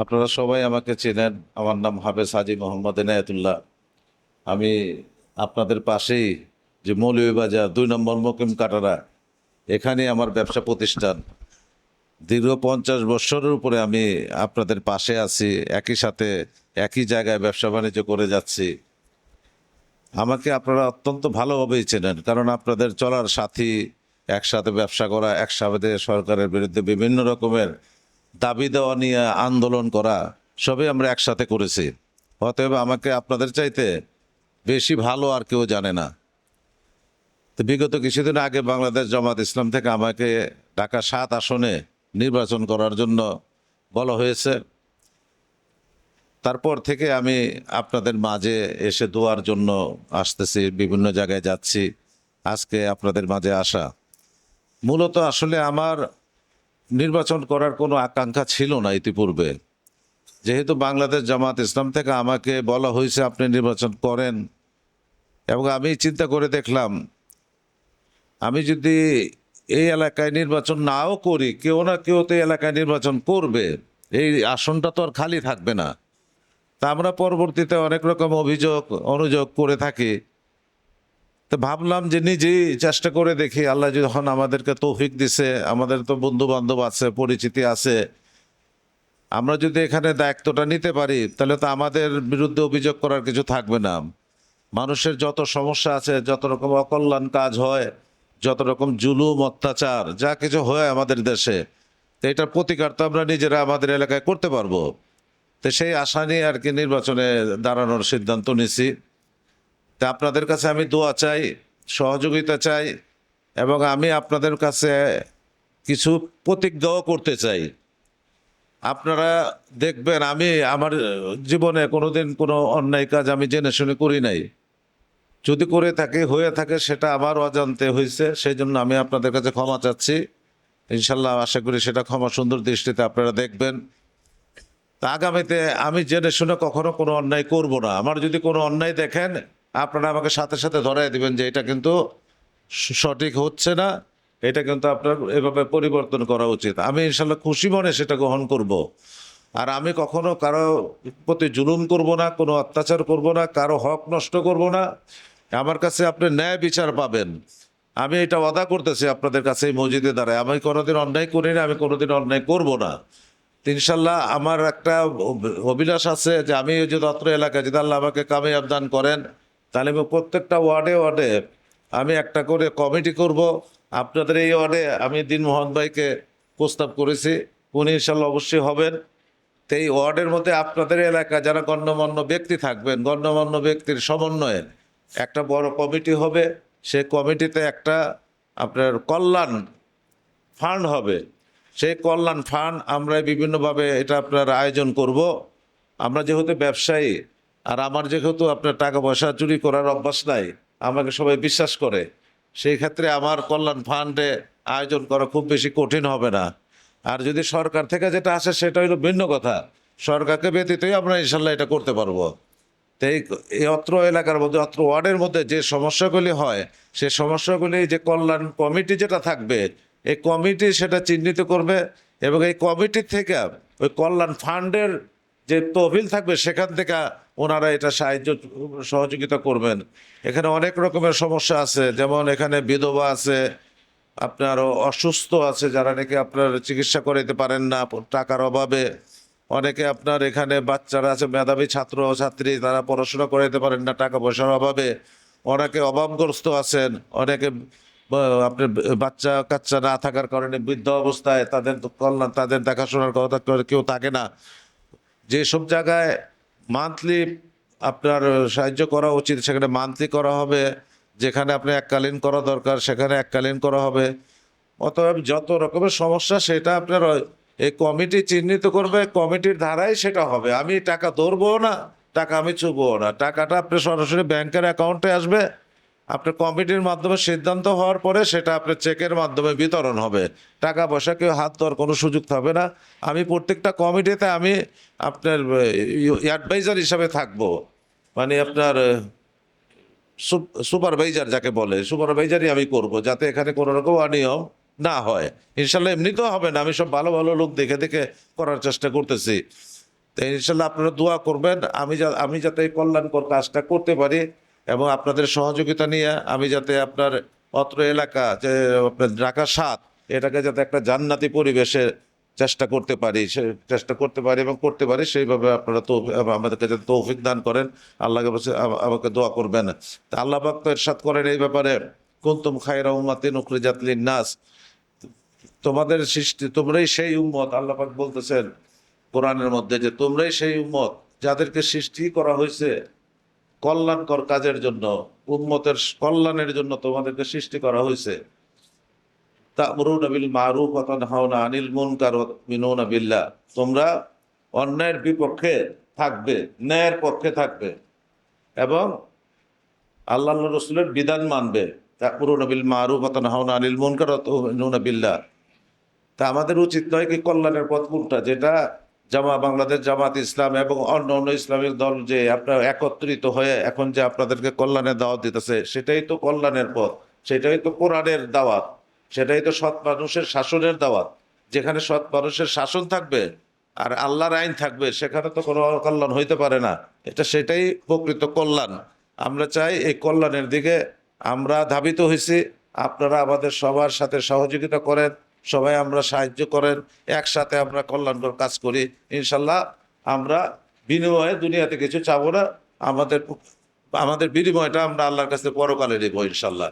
আপনারা সবাই আমাকে চেনেন। আমার নাম হাফেজ হাজি মোহাম্মদ এনায়েতুল্লাহ। আমি আপনাদের পাশেই যে মৌলভীবাজার দুই নম্বর মকিম কাটারা এখানে আমার ব্যবসা প্রতিষ্ঠান। দীর্ঘ পঞ্চাশ বৎসরের উপরে আমি আপনাদের পাশে আছি, একই সাথে একই জায়গায় ব্যবসা বাণিজ্য করে যাচ্ছি। আমাকে আপনারা অত্যন্ত ভালোভাবেই চেনেন, কারণ আপনাদের চলার সাথী, একসাথে ব্যবসা করা, একসাথে সরকারের বিরুদ্ধে বিভিন্ন রকমের দাবি দেওয়া নিয়ে আন্দোলন করা, সবই আমরা একসাথে করেছি। অতএব আমাকে আপনাদের চাইতে বেশি ভালো আর কেউ জানে না। তো বিগত কিছুদিন আগে বাংলাদেশ জামাত ইসলাম থেকে আমাকে ঢাকা সাত আসনে নির্বাচন করার জন্য বলা হয়েছে। তারপর থেকে আমি আপনাদের মাঝে এসে দোয়ার জন্য আসতেছি, বিভিন্ন জায়গায় যাচ্ছি। আজকে আপনাদের মাঝে আসা। মূলত আসলে আমার নির্বাচন করার কোনো আকাঙ্ক্ষা ছিল না ইতিপূর্বে। যেহেতু বাংলাদেশ জামাত ইসলাম থেকে আমাকে বলা হয়েছে আপনি নির্বাচন করেন, এবং আমি চিন্তা করে দেখলাম, আমি যদি এই এলাকায় নির্বাচন নাও করি, কেউ না কেউ তো এলাকায় নির্বাচন করবে। এই আসনটা তো আর খালি থাকবে না। তা আমরা পরবর্তীতে অনেক রকম অভিযোগ, অনুযোগ করে থাকি। তো ভাবলাম যে নিজেই চেষ্টা করে দেখি, আল্লাহ যখন আমাদেরকে তৌফিক দিছে, আমাদের তো বন্ধু বান্ধব আছে, পরিচিতি আছে, আমরা যদি এখানে দায়িত্বটা নিতে পারি, তাহলে তো আমাদের বিরুদ্ধে অভিযোগ করার কিছু থাকবে না। মানুষের যত সমস্যা আছে, যত রকম অকল্যাণ কাজ হয়, যত রকম জুলুম, অত্যাচার, যা কিছু হয় আমাদের দেশে, তো এটার প্রতিকার তো আমরা নিজেরা আমাদের এলাকায় করতে পারব। তো সেই আশা নিয়ে আর কি নির্বাচনে দাঁড়ানোর সিদ্ধান্ত নিছি। তা আপনাদের কাছে আমি দোয়া চাই, সহযোগিতা চাই, এবং আমি আপনাদের কাছে কিছু প্রতিজ্ঞাও করতে চাই। আপনারা দেখবেন আমি আমার জীবনে কোনোদিন কোনো অন্যায় কাজ আমি জেনে শুনে করি নাই। যদি করে থাকে, হয়ে থাকে, সেটা আমার অজান্তে হয়েছে সেই জন্য আমি আপনাদের কাছে ক্ষমা চাচ্ছি। ইনশাল্লাহ আশা করি সেটা ক্ষমা সুন্দর দৃষ্টিতে আপনারা দেখবেন। তা আগামীতে আমি জেনে শুনে কখনো কোনো অন্যায় করব না। আমার যদি কোনো অন্যায় দেখেন আপনারা আমাকে সাথে সাথে ধরাই দিবেন যে এটা কিন্তু সঠিক হচ্ছে না, এটা কিন্তু আপনার এভাবে পরিবর্তন করা উচিত। আমি ইনশাল্লাহ খুশি মনে সেটা গ্রহণ করব। আর আমি কখনো কারও প্রতি জুলুম করব না, কোনো অত্যাচার করব না, কারও হক নষ্ট করব না। আমার কাছে আপনি ন্যায় বিচার পাবেন। আমি এটা ওয়াদা করতেছি আপনাদের কাছে এই মসজিদে দ্বারায় আমি কোনোদিন অন্যায় করি না, আমি কোনোদিন অন্যায় করব না। ইনশাল্লাহ আমার একটা অভিলাষ আছে যে আমি ওই যে দত্র এলাকায়, যদি আল্লাহ আমাকে কামিয়াব দান করেন তাহলে আমি প্রত্যেকটা ওয়ার্ডে ওয়ার্ডে আমি একটা করে কমিটি করব। আপনাদের এই ওয়ার্ডে আমি দিন মোহন ভাইকে প্রস্তাব করেছি, উনি ইনশাল্লাহ অবশ্যই হবেন। তো এই ওয়ার্ডের মধ্যে আপনাদের এলাকা যারা গণ্যমান্য ব্যক্তি থাকবেন, গণ্যমান্য ব্যক্তির সমন্বয়ে একটা বড় কমিটি হবে। সেই কমিটিতে একটা আপনার কল্যাণ ফান্ড হবে। সেই কল্যাণ ফান্ড আমরা বিভিন্নভাবে এটা আপনার আয়োজন করব। আমরা যেহেতু ব্যবসায়ী আর আমার যেহেতু আপনার টাকা পয়সা চুরি করার অভ্যাস নাই, আমাকে সবাই বিশ্বাস করে, সেই ক্ষেত্রে আমার কল্যাণ ফান্ডে আয়োজন করা খুব বেশি কঠিন হবে না। আর যদি সরকার থেকে যেটা আসে সেটা হলো ভিন্ন কথা। সরকারকে ব্যতীতই আমরা ইনশাল্লাহ এটা করতে পারব। তো এই এই অত্র এলাকার মধ্যে, অত্র ওয়ার্ডের মধ্যে যে সমস্যাগুলি হয়, সে সমস্যাগুলি যে কল্যাণ কমিটি যেটা থাকবে, এই কমিটি সেটা চিহ্নিত করবে এবং এই কমিটির থেকে ওই কল্যাণ ফান্ডের যে তহবিল থাকবে, সেখান থেকে ওনারা এটা সাহায্য, সহযোগিতা করবেন। এখানে অনেক রকমের সমস্যা আছে। যেমন এখানে বিধবা আছে, আপনার অসুস্থ আছে, যারা নাকি আপনার চিকিৎসা করাইতে পারেন না, টাকার অভাবে। অনেকে আপনার এখানে বাচ্চারা আছে, মেধাবী ছাত্র ছাত্রী, তারা পড়াশোনা করাইতে পারেন না, টাকা পয়সার অভাবে। অনেকে অভাবগ্রস্ত আছেন, অনেকে আপনার বাচ্চা কাচ্চা না থাকার কারণে বৃদ্ধ অবস্থায় তাদের কল্যাণ, তাদের দেখাশোনার কথা কেউ থাকে না। যেসব জায়গায় মান্থলি আপনার সাহায্য করা উচিত। সেখানে মান্থলি করা হবে, যেখানে আপনি এককালীন করা দরকার, সেখানে এককালীন করা হবে। অতএব যত রকমের সমস্যা সেটা আপনার এই কমিটি চিহ্নিত করবে কমিটির ধারাই সেটা হবে। আমি টাকা ধরবো না, টাকা আমি চুবো না। টাকাটা আপনি সরাসরি ব্যাংকের অ্যাকাউন্টে আসবে আপনার কমিটির মাধ্যমে সিদ্ধান্ত হওয়ার পরে সেটা আপনার চেকের মাধ্যমে বিতরণ হবে। টাকা পয়সা কেউ হাত দেওয়ার কোনো সুযোগ থাকবে না। আমি প্রত্যেকটা কমিটিতে আমি আপনার অ্যাডভাইজার হিসাবে থাকব। মানে আপনার সুপারভাইজার যাকে বলে সুপারভাইজারই আমি করব যাতে এখানে কোনো রকম অনিয়ম না হয়। ইনশাল্লাহ এমনিতেও হবে না, আমি সব ভালো ভালো লোক দেখে দেখে করার চেষ্টা করতেছি। তো ইনশাল্লাহ আপনারা দোয়া করবেন, আমি আমি যাতে এই কল্যাণকর কাজটা করতে পারি। এবং আপনাদের সহযোগিতা নিয়ে আমি যাতে আপনার অত্র এলাকা, যে আপনার ঢাকা সাত এটাকে যাতে একটা জান্নাতি পরিবেশে চেষ্টা করতে পারি, সে চেষ্টা করতে পারি এবং করতে পারি, সেইভাবে আপনারা তো আমাদেরকে যাতে তৌফিক দান করেন। আল্লাহকে আমাকে দোয়া করবেন। তা আল্লাহ পাক তো এরশাদ করেন এই ব্যাপারে। কুন্তুম খায়রা উম্মাতিন উখরিজাত লিন-নাস। তোমাদের সৃষ্টি, তোমরাই সেই উম্মত আল্লাপাক বলতেছেন কোরআনের মধ্যে যে তোমরাই সেই উম্মত, যাদেরকে সৃষ্টি করা হয়েছে কল্যাণকর কাজের জন্য, উম্মতের কল্যাণের জন্য তোমাদেরকে সৃষ্টি করা হয়েছে। তানহাউনা আনিল বিল্লাহ। তোমরা অন্যায়ের বিপক্ষে থাকবে, ন্যায়ের পক্ষে থাকবে। এবং আল্লাহ রসুলের বিধান মানবে তানহাউনা আনিল বিল্লাহ। তা আমাদের উচিত নয় কি কল্যাণের পথ কোনটা, যেটা জামা বাংলাদেশ জামাত ইসলাম এবং অন্য অন্য ইসলামিক দল যে আপনার একত্রিত হয়ে এখন যে আপনাদেরকে কল্যাণের দাওয়াত দিতেছে, সেটাই তো কল্যাণের পথ। সেটাই তো কোরআনের দাওয়াত। সেটাই তো সৎ মানুষের শাসনের দাওয়াত। যেখানে সৎ মানুষের শাসন থাকবে আর আল্লাহর আইন থাকবে, সেখানে তো কোনো কল্যাণ হইতে পারে না। এটা সেটাই প্রকৃত কল্যাণ। আমরা চাই এই কল্যাণের দিকে আমরা ধাবিত হয়েছি আপনারা আমাদের সবার সাথে সহযোগিতা করেন। সবাই আমরা সাহায্য করেন, একসাথে আমরা কল্যাণকর কাজ করি। ইনশাল্লাহ আমরা বিনিময়ে দুনিয়াতে কিছু চাবো না, আমাদের আমাদের বিনিময়টা আমরা আল্লাহর কাছে পরকালে নেব ইনশাল্লাহ।